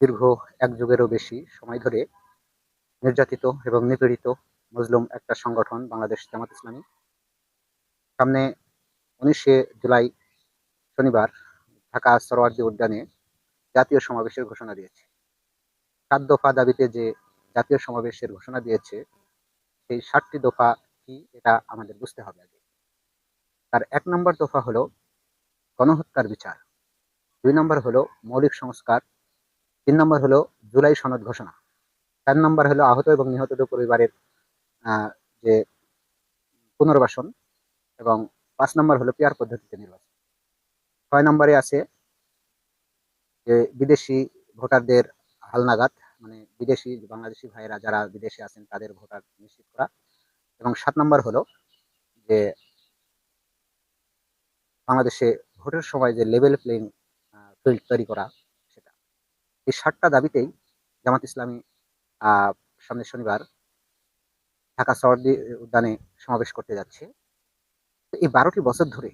দীর্ঘ এক যুগেরও বেশি সময় ধরে নির্যাতিত এবং নিপীড়িত মুসলিম একটা সংগঠন বাংলাদেশ জামাত ইসলামী। সামনে উনিশে জুলাই শনিবার ঢাকা সরোয়ার্দী উদ্যানে জাতীয় সমাবেশের ঘোষণা দিয়েছে। সাত দফা দাবিতে যে জাতীয় সমাবেশের ঘোষণা দিয়েছে, সেই ষাটটি দফা কি, এটা আমাদের বুঝতে হবে আগে। তার এক নম্বর দফা হলো গণহত্যার বিচার। দুই নম্বর হলো মৌলিক সংস্কার। তিন নম্বর হলো জুলাই সনদ ঘোষণা। চার নম্বর হলো আহত এবং নিহতদের পরিবারের যে পুনর্বাসন এবং পাঁচ নম্বর হলো পেয়ার পদ্ধতিতে নির্বাচন। ছয় নম্বরে আছে যে বিদেশি ভোটারদের হালনাগাদ মানে বিদেশি বাংলাদেশি ভাইয়েরা যারা বিদেশে আছেন তাদের ভোটার নিশ্চিত করা। এবং সাত নম্বর হলো যে বাংলাদেশে ভোটের সময় যে লেভেল প্লেইং ফিল্ড তৈরি করা, সেটা। এই সাতটা দাবিতেই জামাত ইসলামী সামনের শনিবার ঢাকা সরদি উদ্যানে সমাবেশ করতে যাচ্ছে। এই বারোটি বছর ধরে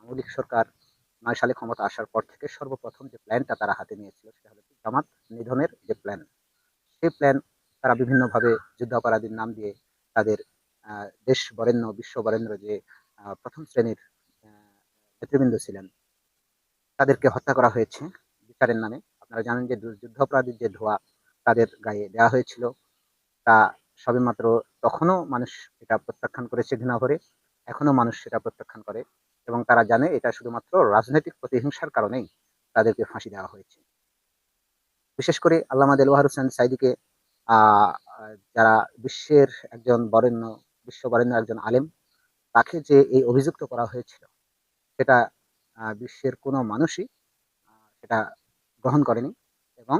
আওয়ামী সরকার নয় সালে ক্ষমতা আসার পর থেকে সর্বপ্রথম যে প্ল্যানটা তারা হাতে নিয়েছিল, সেটা হলো জামাত নিধনের যে প্ল্যান সেই প্ল্যান তারা বিভিন্নভাবে যুদ্ধাপরাধীর নাম দিয়ে তাদের দেশ বরেণ্য, বিশ্ব বরেণ্য যে প্রথম শ্রেণির নেতৃবৃন্দ ছিলেন। তাদেরকে হত্যা করা হয়েছে বিচারের নামে। আপনারা জানেন যে যুদ্ধাপরাধীর যে ধোয়া তাদের গায়ে দেওয়া হয়েছিল, তা সবেমাত্র তখনও মানুষ এটা প্রত্যাখ্যান করেছে ঘৃণা ভরে এখনও মানুষ সেটা প্রত্যাখ্যান করে এবং তারা জানে এটা শুধুমাত্র রাজনৈতিক প্রতিহিংসার কারণেই তাদেরকে ফাঁসি দেওয়া হয়েছে। বিশেষ করে আল্লামা দেলওয়ার হোসেন সাইদিকে যারা বিশ্বের একজন বরেণ্য, বিশ্ব বরেণ্য একজন আলেম, তাকে যে এই অভিযুক্ত করা হয়েছিল সেটা বিশ্বের কোনো মানুষই সেটা গ্রহণ করেনি এবং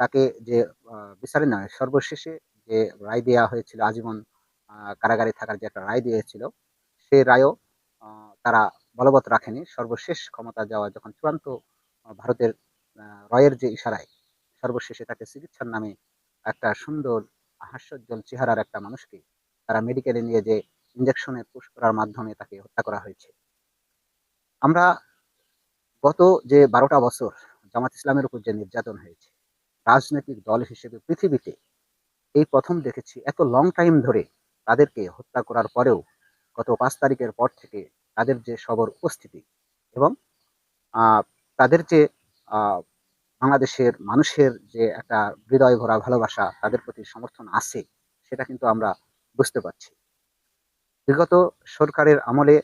তাকে যে আহ, বিচারের নয় সর্বশেষে যে রায় দেওয়া হয়েছিল আজীবন কারাগারে থাকার যে একটা রায় দিয়েছিল সে রায়ও তারা বলবৎ রাখেনি। সর্বশেষ ক্ষমতা যাওয়া যখন চূড়ান্ত ভারতের রয়ের যে ইশারায় সর্বশেষে তাকে চিকিৎসার নামে একটা সুন্দর হাস্যোজ্জ্বল চেহারার একটা মানুষকে তারা মেডিকেলে নিয়ে যে ইঞ্জেকশনে পুশ করার মাধ্যমে তাকে হত্যা করা হয়েছে। আমরা গত যে বারোটা বছর জামাত ইসলামের উপর যে নির্যাতন হয়েছে, রাজনৈতিক দল হিসেবে পৃথিবীতে এই প্রথম দেখেছি, এত লং টাইম ধরে তাদেরকে হত্যা করার পরেও গত পাঁচ তারিখের পর থেকে তাদের যে সবর উপস্থিতি এবং তাদের যে বাংলাদেশের মানুষের যে একটা হৃদয় ভরা ভালোবাসা তাদের প্রতি সমর্থন আছে, সেটা কিন্তু আমরা বুঝতে পারছি। বিগত সরকারের আমলে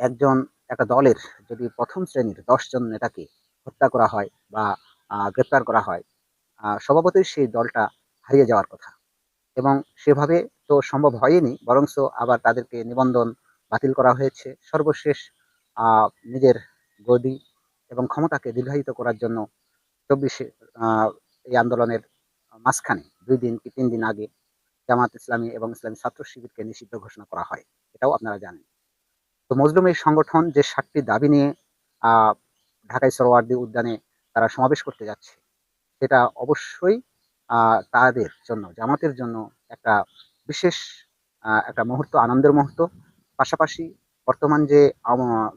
একজন একটা দলের যদি প্রথম শ্রেণির দশজন নেতাকে হত্যা করা হয় বা গ্রেপ্তার করা হয় স্বভাবতই সেই দলটা হারিয়ে যাওয়ার কথা। এবং সেভাবে তো সম্ভব হয়নি, বরংস আবার তাদেরকে নিবন্ধন বাতিল করা হয়েছে। সর্বশেষ নিজের গদি এবং ক্ষমতাকে দীর্ঘায়িত করার জন্য চব্বিশে এই আন্দোলনের মাঝখানে দুই দিন কি তিন দিন আগে জামাত ইসলামী এবং ইসলামী ছাত্র শিবিরকে নিষিদ্ধ ঘোষণা করা হয়। এটাও আপনারা জানেন। তো মজলুম এই সংগঠন যে সাতটি দাবি নিয়ে ঢাকায় সরোয়ার্দী উদ্যানে তারা সমাবেশ করতে যাচ্ছে, সেটা অবশ্যই তাদের জন্য, জামাতের জন্য একটা বিশেষ একটা মুহূর্ত, আনন্দের মুহূর্ত। পাশাপাশি বর্তমান যে আওয়া-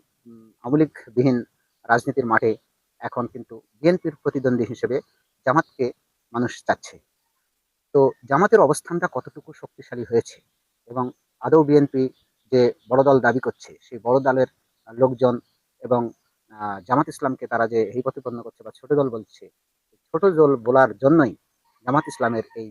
আওয়ামী রাজনীতির মাঠে এখন কিন্তু বিএনপির প্রতিদ্বন্দ্বী হিসেবে জামাতকে মানুষ চাচ্ছে। তো জামাতের অবস্থানটা কতটুকু শক্তিশালী হয়েছে এবং আদৌ বিএনপি যে বড় দল দাবি করছে, সেই বড় দলের লোকজন এবং জামাত ইসলামকে তারা যে এই প্রতিপন্ন করছে বা ছোট দল বলছে, ছোট দল বলার জন্যই জামাত ইসলামের এই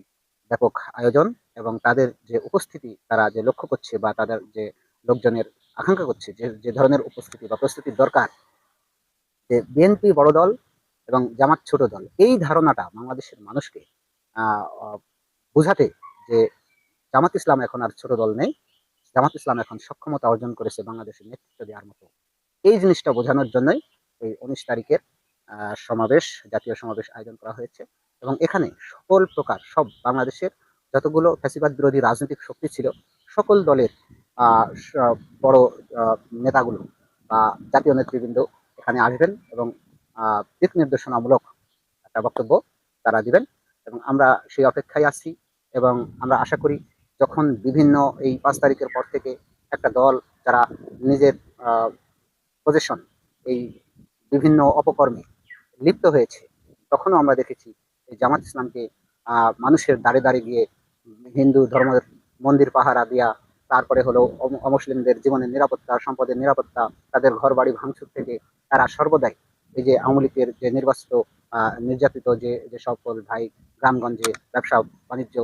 ব্যাপক আয়োজন এবং তাদের যে উপস্থিতি তারা যে লক্ষ্য করছে বা তাদের যে লোকজনের আকাঙ্ক্ষা করছে, যে যে ধরনের উপস্থিতি বা প্রস্তুতির দরকার, যে বিএনপি বড় দল এবং জামাত ছোট দল, এই ধারণাটা বাংলাদেশের মানুষকে বোঝাতে যে জামাত ইসলাম এখন আর ছোট দল নেই জামাত ইসলাম এখন সক্ষমতা অর্জন করেছে বাংলাদেশের নেতৃত্ব দেওয়ার মতো। এই জিনিসটা বোঝানোর জন্যই এই উনিশ তারিখের সমাবেশ, জাতীয় সমাবেশ আয়োজন করা হয়েছে এবং এখানে সকল প্রকার, সব বাংলাদেশের যতগুলো ফ্যাসিবাদ বিরোধী রাজনৈতিক শক্তি ছিল, সকল দলের বড় নেতাগুলো বা জাতীয় নেতৃবৃন্দ এখানে আসবেন এবং দিক নির্দেশনামূলক একটা বক্তব্য তারা দিবেন এবং আমরা সেই অপেক্ষায় আছি এবং আমরা আশা করি যখন বিভিন্ন এই পাঁচ তারিখের পর থেকে একটা দল যারা নিজের পজিশন এই বিভিন্ন অপকর্মে লিপ্ত হয়েছে, তখনও আমরা দেখেছি জামাত ইসলামকে মানুষের দাঁড়ে দাঁড়ে গিয়ে হিন্দু ধর্মের মন্দির পাহারা দিয়া, তারপরে হলো অম- অমুসলিমদের জীবনের নিরাপত্তা, সম্পদের নিরাপত্তা, তাদের ঘর বাড়ি ভাঙচুর থেকে তারা সর্বদাই এই যে আওয়ামী লীগের যে নির্বাচিত নির্যাতিত যে যে সকল ভাই, গ্রামগঞ্জে ব্যবসা, বাণিজ্য,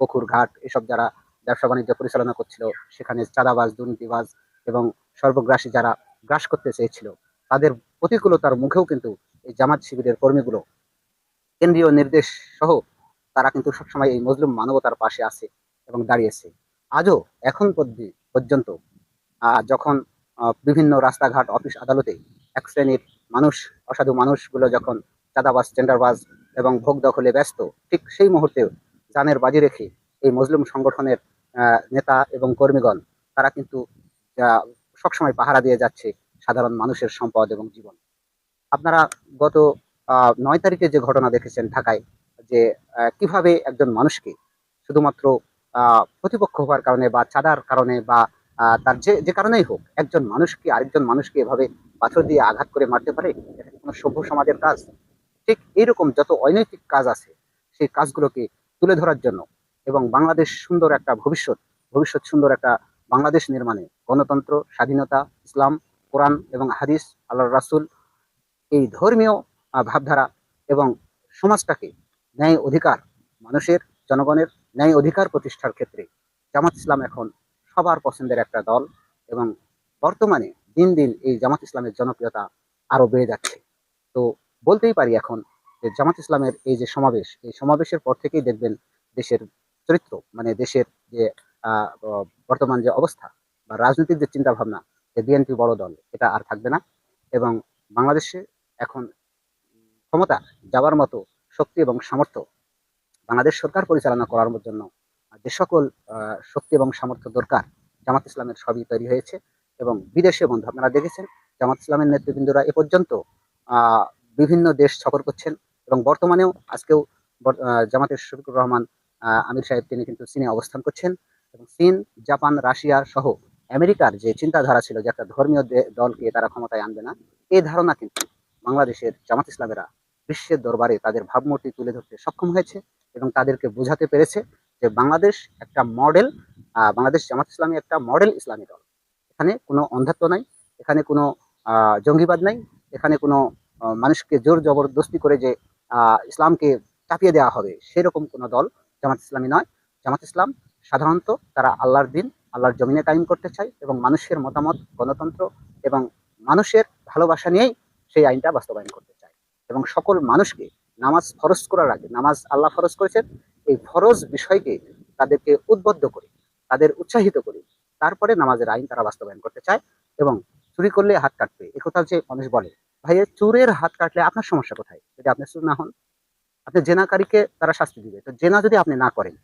পুকুর, ঘাট, এসব যারা ব্যবসা বাণিজ্য পরিচালনা করছিল, সেখানে চাঁদাবাজ, দুর্নীতিবাজ এবং সর্বগ্রাসী যারা গ্রাস করতে চেয়েছিল, তাদের প্রতিকূলতার মুখেও কিন্তু এই জামাত শিবিরের কর্মীগুলো কেন্দ্রীয় নির্দেশ সহ তারা কিন্তু সবসময় এই মুসলিম মানবতার পাশে আছে এবং দাঁড়িয়েছে। আজও এখন পর্যন্ত যখন বিভিন্ন রাস্তাঘাট, অফিস আদালতে এক শ্রেণির মানুষ, অসাধু মানুষগুলো যখন চাঁদাবাজ, টেন্ডারবাজ এবং ভোগ দখলে ব্যস্ত, ঠিক সেই মুহূর্তে জানের বাজি রেখে এই মুসলিম সংগঠনের নেতা এবং কর্মীগণ, তারা কিন্তু সবসময় পাহারা দিয়ে যাচ্ছে সাধারণ মানুষের সম্পদ এবং জীবন। আপনারা গত নয় তারিখে যে ঘটনা দেখেছেন ঢাকায়, যে কীভাবে একজন মানুষকে শুধুমাত্র প্রতিপক্ষ হওয়ার কারণে বা চাঁদার কারণে বা তার যে যে কারণেই হোক, একজন মানুষকে, আরেকজন মানুষকে এভাবে পাথর দিয়ে আঘাত করে মারতে পারে, এটা কোনো সভ্য সমাজের কাজ? ঠিক এইরকম যত অনৈতিক কাজ আছে, সেই কাজগুলোকে তুলে ধরার জন্য এবং বাংলাদেশ সুন্দর একটা ভবিষ্যৎ ভবিষ্যৎ সুন্দর একটা বাংলাদেশ নির্মাণে গণতন্ত্র, স্বাধীনতা, ইসলাম, কোরআন এবং হাদিস আল্লাহ রাসুল এই ধর্মীয় ভাবধারা এবং সমাজটাকে ন্যায় অধিকার মানুষের, জনগণের ন্যায় অধিকার প্রতিষ্ঠার ক্ষেত্রে জামাত ইসলাম এখন সবার পছন্দের একটা দল এবং বর্তমানে দিন দিন এই জামাত ইসলামের জনপ্রিয়তা আরও বেড়ে যাচ্ছে। তো বলতেই পারি এখন যে জামাত ইসলামের এই যে সমাবেশ, এই সমাবেশের পর থেকেই দেখবেন দেশের চরিত্র মানে দেশের যে বর্তমান যে অবস্থা বা রাজনৈতিক যে চিন্তা ভাবনা যে বিএনপি বড় দল, এটা আর থাকবে না এবং বাংলাদেশে এখন ক্ষমতা যাওয়ার মতো শক্তি এবং সামর্থ্য বাংলাদেশ সরকার পরিচালনা করার জন্য যে সকল শক্তি এবং সামর্থ্য দরকার জামাত ইসলামের সবই তৈরি হয়েছে এবং বিদেশে বন্ধু আপনারা দেখেছেন, জামাত ইসলামের নেতৃবৃন্দরা এ পর্যন্ত বিভিন্ন দেশ সফর করছেন এবং বর্তমানেও আজকেও জামাতের শফিকুর রহমান আমির সাহেব তিনি কিন্তু চীনে অবস্থান করছেন এবং চীন, জাপান, রাশিয়া সহ আমেরিকার যে চিন্তাধারা ছিল যে একটা ধর্মীয় দলকে তারা ক্ষমতায় আনবে না, এই ধারণা কিন্তু বাংলাদেশের জামাত ইসলামেরা বিশ্বের দরবারে তাদের ভাবমূর্তি তুলে ধরতে সক্ষম হয়েছে এবং তাদেরকে বোঝাতে পেরেছে যে বাংলাদেশ একটা মডেল বাংলাদেশ জামাত ইসলামী একটা মডেল ইসলামী দল। এখানে কোনো অন্ধত্ব নাই, এখানে কোনো জঙ্গিবাদ নাই, এখানে কোনো মানুষকে জোর জবরদস্তি করে যে ইসলামকে চাপিয়ে দেওয়া হবে, সেরকম কোনো দল জামাত ইসলামী নয়। জামাত ইসলাম সাধারণত তারা আল্লাহর দিন, আল্লাহর জমিনে কায়েম করতে চায় এবং মানুষের মতামত, গণতন্ত্র এবং মানুষের ভালোবাসা নিয়েই সেই আইনটা বাস্তবায়ন করতে চায়। এবং সকল মানুষকে নামাজ ফরজ করার আগে, নামাজ আল্লাহ ফরজ করেছেন, এই ফরজ বিষয়কে তাদেরকে উদ্বুদ্ধ করে, তাদের উৎসাহিত করে, তারপরে নামাজের আইন তারা বাস্তবায়ন করতে চায় এবং চুরি করলে হাত কাটবে। একথা যে মানুষ বলে ভাই চুরের হাত কাটলে আপনার সমস্যা কোথায়? যদি আপনি চুর না হন আপনি জেনাকারীকে তারা শাস্তি দিবে। তো জেনা যদি আপনি না করেন,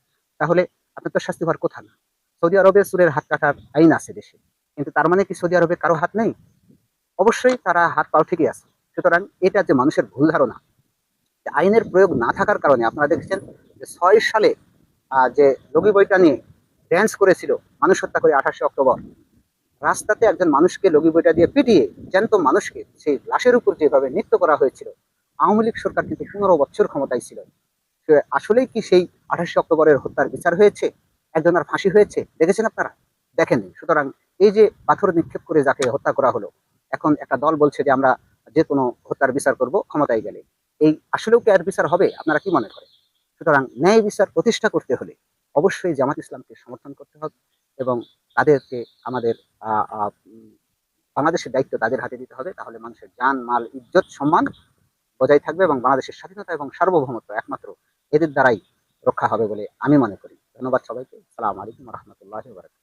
তাহলে আপনার তো শাস্তি হওয়ার কথা না। সৌদি আরবে চুরের হাত কাটার আইন আছে দেশে। কিন্তু তার মানে কি সৌদি আরবে কারও হাত নেই? অবশ্যই তারা হাত পাও ঠিকই আছে। সুতরাং এটা যে মানুষের ভুল ধারণা আইনের প্রয়োগ না থাকার কারণে আপনারা দেখেছেন যে ছয় সালে যে লগি বইটা নিয়ে ড্যান্স করেছিল, মানুষ হত্যা করে আঠাশে অক্টোবর। রাস্তাতে একজন মানুষকে লগি বইটা দিয়ে পিটিয়ে, জ্যান্ত মানুষকে সেই লাশের উপর যেভাবে নৃত্য করা হয়েছিল আওয়ামী লীগ সরকার কিন্তু পনেরো বছর ক্ষমতায় ছিল। আসলেই কি সেই আঠাশে অক্টোবরের হত্যার বিচার হয়েছে? একজনের ফাঁসি হয়েছে? দেখেছেন আপনারা? দেখেননি। সুতরাং এই যে পাথর নিক্ষেপ করে যাকে হত্যা করা হলো, এখন একটা দল বলছে যে আমরা যে কোনো হত্যার বিচার করব, ক্ষমতায় গেলে। এই আসলেও কি আর বিচার হবে? আপনারা কি মনে করেন? সুতরাং ন্যায় বিচার প্রতিষ্ঠা করতে হলে অবশ্যই জামাত ইসলামকে সমর্থন করতে হবে এবং তাদেরকে আমাদের বাংলাদেশের দায়িত্ব তাদের হাতে দিতে হবে। তাহলে মানুষের যান মাল, ইজ্জত, সম্মান বজায় থাকবে এবং বাংলাদেশের স্বাধীনতা এবং সার্বভৌমত্ব একমাত্র এদের দ্বারাই রক্ষা হবে বলে আমি মনে করি। ধন্যবাদ সবাইকে। সালাম আলাইকুম রহমতুল্লাহ বারকাত